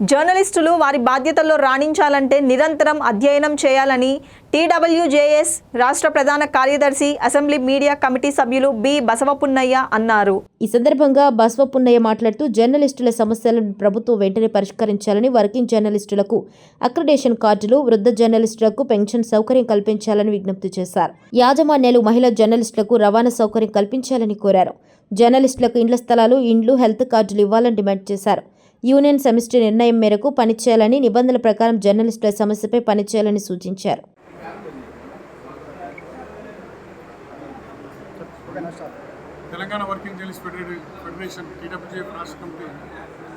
జర్నలిస్టులు వారి బాధ్యతల్లో రాణించాలంటే నిరంతరం అధ్యయనం చేయాలని టీడబ్ల్యూజేఎస్ రాష్ట్ర ప్రధాన కార్యదర్శి అసెంబ్లీ మీడియా కమిటీ సభ్యులు బి. బసవపున్నయ్య అన్నారు. ఈ సందర్భంగా బసవపున్నయ్య మాట్లాడుతూ జర్నలిస్టుల సమస్యలను ప్రభుత్వం వెంటనే పరిష్కరించాలని వర్కింగ్ జర్నలిస్టులకు అక్రిడేషన్ కార్డులు వృద్ధ జర్నలిస్టులకు పెన్షన్ సౌకర్యం కల్పించాలని విజ్ఞప్తి చేశారు. యాజమాన్యాలు మహిళా జర్నలిస్టులకు రవాణా సౌకర్యం కల్పించాలని కోరారు. జర్నలిస్టులకు ఇండ్ల స్థలాలు ఇండ్లు హెల్త్ కార్డులు ఇవ్వాలని డిమాండ్ చేశారు. యూనియన్ సమిష్టి నిర్ణయం మేరకు పనిచేయాలని నిబంధనల ప్రకారం జర్నలిస్టుల సమస్యపై పనిచేయాలని సూచించారు. తెలంగాణ వర్కింగ్ జర్నలిస్ట్ ఫెడరే ఫెడరేషన్ టీడబ్ల్యూజేఎఫ్ రాష్ట్ర కమిటీ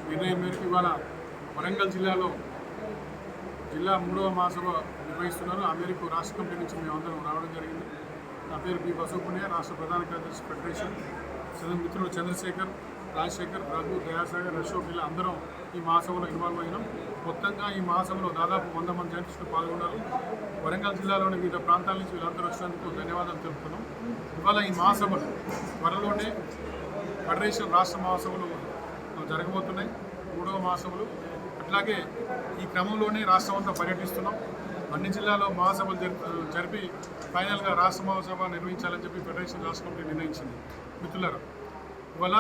నిర్ణయం మేరకు ఇవాళ వరంగల్ జిల్లాలో జిల్లా మూడవ మహాసభ నిర్వహిస్తున్నారు. ఆ మేరకు రాష్ట్ర కమిటీ నుంచి మేమందరం రావడం జరిగింది. నా పేరు బి బసవపుణ్య రాష్ట్ర ప్రధాన కార్యదర్శి ఫెడరేషన్. మిత్రుడు చంద్రశేఖర్ రాజశేఖర్ రఘు దయాసాగర్ అశోక్ ఇలా అందరం ఈ మహాసభలో ఇన్వాల్వ్ అయినాం. మొత్తంగా ఈ మహాసభలో దాదాపు వంద మంది జర్నలిస్టులు పాల్గొన్నారు. వరంగల్ జిల్లాలోని వివిధ ప్రాంతాల నుంచి వీళ్ళందరూ వచ్చినందుకు ధన్యవాదాలు తెలుపుతున్నాం. ఇవాళ ఈ మహాసభలు త్వరలోనే ఫెడరేషన్ రాష్ట్ర మహాసభలు జరగబోతున్నాయి. మూడవ మహాసభలు. అట్లాగే ఈ క్రమంలోనే రాష్ట్రం అంతా పర్యటిస్తున్నాం. అన్ని జిల్లాలో మహాసభలు జరిపి ఫైనల్గా రాష్ట్ర మహాసభ నిర్వహించాలని చెప్పి ఫెడరేషన్ రాష్ట్ర కమిటీ నిర్ణయించింది. మిత్రులారా ఇవాళ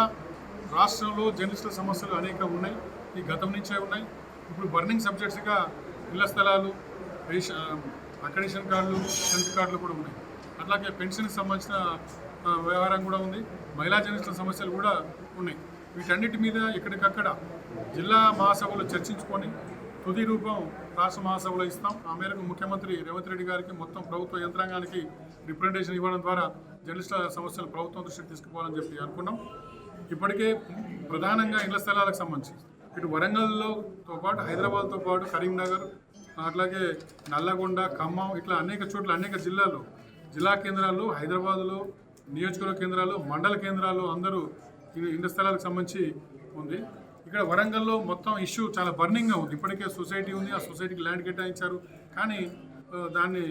రాష్ట్రంలో జర్నలిస్టుల సమస్యలు అనేక ఉన్నాయి ఈ గతం నుంచే ఉన్నాయి. ఇప్పుడు బర్నింగ్ సబ్జెక్ట్స్గా ఇళ్ళ స్థలాలు అక్రెడిషన్ కార్డులు హెల్త్ కార్డులు కూడా ఉన్నాయి. అట్లాగే పెన్షన్కి సంబంధించిన వ్యవహారం కూడా ఉంది. మహిళా జర్నలిస్టుల సమస్యలు కూడా ఉన్నాయి. వీటన్నిటి మీద ఎక్కడికక్కడ జిల్లా మహాసభలో చర్చించుకొని తుది రూపం రాష్ట్ర మహాసభలో ఇస్తాం. ఆ మేరకు ముఖ్యమంత్రి రేవంత్ రెడ్డి గారికి మొత్తం ప్రభుత్వ యంత్రాంగానికి రిప్రజెంటేషన్ ఇవ్వడం ద్వారా జర్నలిస్టుల సమస్యలు ప్రభుత్వం దృష్టికి తీసుకుపోవాలని చెప్పి అనుకున్నాం. ఇప్పటికే ప్రధానంగా ఇళ్ళ స్థలాలకు సంబంధించి. ఇటు వరంగల్లోతో పాటు హైదరాబాద్తో పాటు కరీంనగర్ అట్లాగే నల్లగొండ ఖమ్మం ఇట్లా అనేక చోట్ల అనేక జిల్లాల్లో జిల్లా కేంద్రాల్లో హైదరాబాద్లో నియోజకవర్గ కేంద్రాలు మండల కేంద్రాల్లో అందరూ ఈ ఇళ్ళ స్థలాలకు సంబంధించి ఉంది. ఇక్కడ వరంగల్లో మొత్తం ఇష్యూ చాలా బర్నింగ్గా ఉంది. ఇప్పటికే సొసైటీ ఉంది. ఆ సొసైటీకి ల్యాండ్ కేటాయించారు. కానీ దాన్ని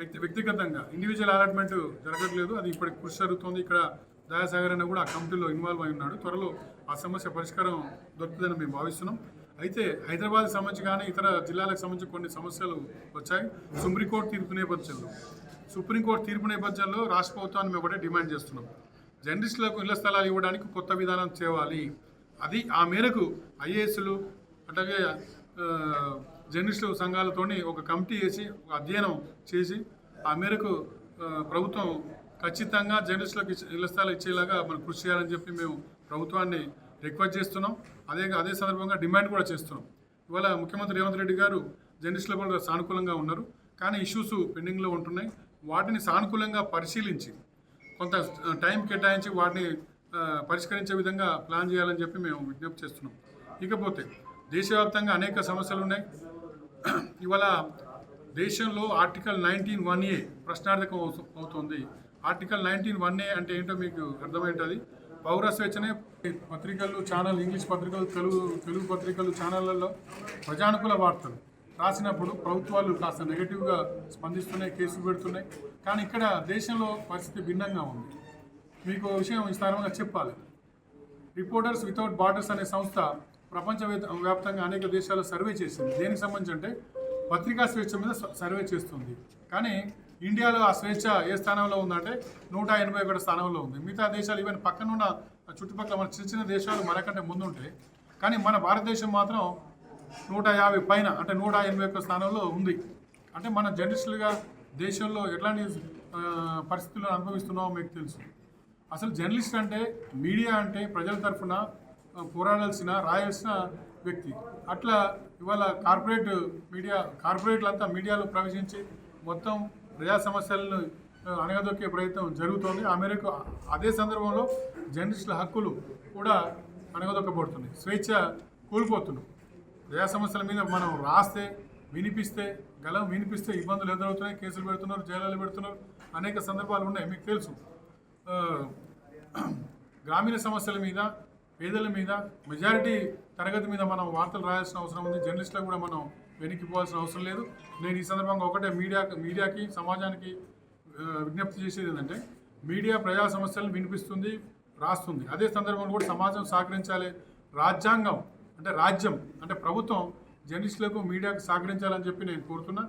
వ్యక్తి వ్యక్తిగతంగా ఇండివిజువల్ అలాట్మెంట్ జరగట్లేదు. అది ఇప్పటికి కృషి జరుగుతోంది. ఇక్కడ దయాసాగర్ అన్న కూడా ఆ కమిటీలో ఇన్వాల్వ్ అయి ఉన్నాడు. త్వరలో ఆ సమస్య పరిష్కారం దొరుకుతుందని మేము భావిస్తున్నాం. అయితే హైదరాబాద్ సంబంధించి కానీ ఇతర జిల్లాలకు సంబంధించి కొన్ని సమస్యలు వచ్చాయి. సుప్రీంకోర్టు తీర్పు నేపథ్యంలో సుప్రీంకోర్టు తీర్పు నేపథ్యంలో రాష్ట్ర ప్రభుత్వాన్ని మేము ఒకటే డిమాండ్ చేస్తున్నాం. జర్నలిస్టులకు ఇళ్ళ స్థలాలు ఇవ్వడానికి కొత్త విధానం చేయాలి అది ఆ మేరకు ఐఏఎస్లు అలాగే జర్నలిస్టు సంఘాలతోని ఒక కమిటీ వేసి ఒక అధ్యయనం చేసి ఆ మేరకు ప్రభుత్వం ఖచ్చితంగా జర్నలిస్టులకు ఇళ్ళ స్థలాలు ఇచ్చేలాగా మనం కృషి చేయాలని చెప్పి మేము ప్రభుత్వాన్ని రిక్వెస్ట్ చేస్తున్నాం. అదే అదే సందర్భంగా డిమాండ్ కూడా చేస్తున్నాం. ఇవాళ ముఖ్యమంత్రి రేవంత్ రెడ్డి గారు జర్నలిస్టులు కూడా సానుకూలంగా ఉన్నారు. కానీ ఇష్యూస్ పెండింగ్లో ఉంటున్నాయి. వాటిని సానుకూలంగా పరిశీలించి కొంత టైం కేటాయించి వాటిని పరిష్కరించే విధంగా ప్లాన్ చేయాలని చెప్పి మేము విజ్ఞప్తి చేస్తున్నాం. ఇకపోతే దేశవ్యాప్తంగా అనేక సమస్యలు ఉన్నాయి. ఇవాళ దేశంలో ఆర్టికల్ నైన్టీన్ వన్ ఏ ప్రశ్నార్థకం అవుతుంది. ఆర్టికల్ నైన్టీన్ వన్ ఏ అంటే ఏంటో మీకు అర్థమైంటుంది పౌర స్వేచ్ఛనే పత్రికలు ఛానల్ ఇంగ్లీష్ పత్రికలు తెలుగు తెలుగు పత్రికలు ఛానళ్ళలో ప్రజానుకూల వార్తలు రాసినప్పుడు ప్రభుత్వాలు కాస్త నెగిటివ్గా స్పందిస్తున్నాయి కేసులు పెడుతున్నాయి. కానీ ఇక్కడ దేశంలో పరిస్థితి భిన్నంగా ఉంది. మీకు విషయం విస్తారంగా చెప్పాలి. రిపోర్టర్స్ వితౌట్ బార్డర్స్ అనే సంస్థ ప్రపంచ వ్యాప్త- వ్యాప్తంగా అనేక దేశాలు సర్వే చేసింది. దేనికి సంబంధించి అంటే పత్రికా స్వేచ్ఛ మీద సర్వే చేస్తుంది. కానీ ఇండియాలో ఆ స్వేచ్ఛ ఏ స్థానంలో ఉందంటే నూట ఎనభై ఒకటి స్థానంలో ఉంది. మిగతా దేశాలు ఈవెన్ పక్కనున్న చుట్టుపక్కల మన చిన్న చిన్న దేశాలు మనకంటే ముందుంటాయి కానీ మన భారతదేశం మాత్రం నూట యాభై పైన అంటే నూట ఎనభై ఒక్క స్థానంలో ఉంది. అంటే మన జర్నలిస్టులుగా దేశంలో ఎట్లాంటి పరిస్థితులను అనుభవిస్తున్నామో మీకు తెలుసు. అసలు జర్నలిస్ట్ అంటే మీడియా అంటే ప్రజల తరఫున పోరాడాల్సిన రాయాల్సిన వ్యక్తి. అట్లా ఇవాళ కార్పొరేట్ మీడియా కార్పొరేట్లంతా మీడియాలో ప్రవేశించి మొత్తం ప్రజా సమస్యలను అణగదొక్కే ప్రయత్నం జరుగుతోంది. ఆ మేరకు అదే సందర్భంలో జర్నలిస్టుల హక్కులు కూడా అణగదొక్కబడుతున్నాయి స్వేచ్ఛ కోల్పోతున్నాం. ప్రజా సమస్యల మీద మనం రాస్తే వినిపిస్తే గలం వినిపిస్తే ఇబ్బందులు ఎదురవుతున్నాయి. కేసులు పెడుతున్నారు జైలు పెడుతున్నారు. అనేక సందర్భాలు ఉన్నాయి. మీకు తెలుసు. గ్రామీణ సమస్యల మీద పేదల మీద మెజారిటీ తరగతి మీద మనం వార్తలు రాయాల్సిన అవసరం ఉంది. జర్నలిస్టులకు కూడా మనం వెనక్కిపోవాల్సిన అవసరం లేదు. నేను ఈ సందర్భంగా ఒకటే మీడియా మీడియాకి సమాజానికి విజ్ఞప్తి చేసేది ఏంటంటే మీడియా ప్రజా సమస్యలను వినిపిస్తుంది రాస్తుంది. అదే సందర్భంలో కూడా సమాజం సహకరించాలి. రాజ్యాంగం అంటే రాజ్యం అంటే ప్రభుత్వం జర్నలిస్టులకు మీడియాకు సహకరించాలని చెప్పి నేను కోరుతున్నా.